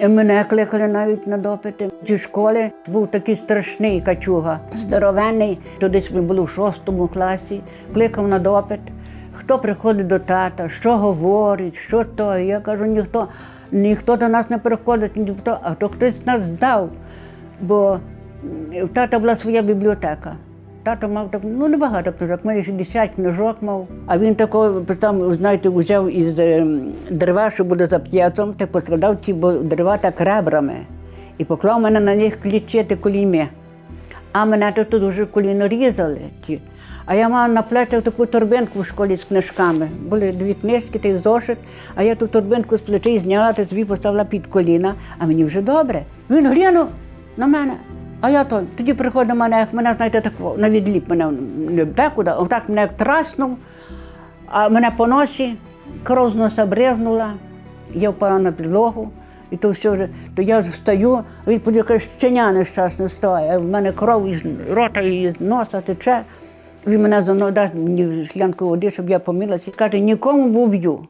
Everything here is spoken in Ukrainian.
Мене кликали навіть на допити. Зі школи був такий страшний качуга, здоровенний. Десь ми були в шостому класі, кликав на допит. Хто приходить до тата, що говорить, що то. Я кажу, ніхто, ніхто до нас не приходить, ніхто, а то хтось нас здав. Бо в тата була своя бібліотека. Тато мав так, ну небагато книжок, мене 60 книжок мав. А він такого, там, знаєте, взяв із ем, дерева, що буде за п'єцом, та поскладав ці дерева так ребрами. І поклав мене на них клічити коліми. А мене тут дуже коліно різали. Ті. А я мала на плечах таку торбинку в школі з книжками. Були дві книжки, та й зошит, а я ту торбинку з плечей зняла та собі поставила під коліна, а мені вже добре. Він глянув на мене. А я то тоді приходить мене, як мене, знаєте, так на відліп мене не декуди, отак мене траснув, а мене по носі, кров з носа бризнула, я впала на підлогу. І то все вже, то я встаю, а він подивився, щеня нещасне вставає, а в мене кров із рота і з носа тече. Він мене за дасть мені шлянку води, щоб я помилася. Каже, нікому б уб'ю.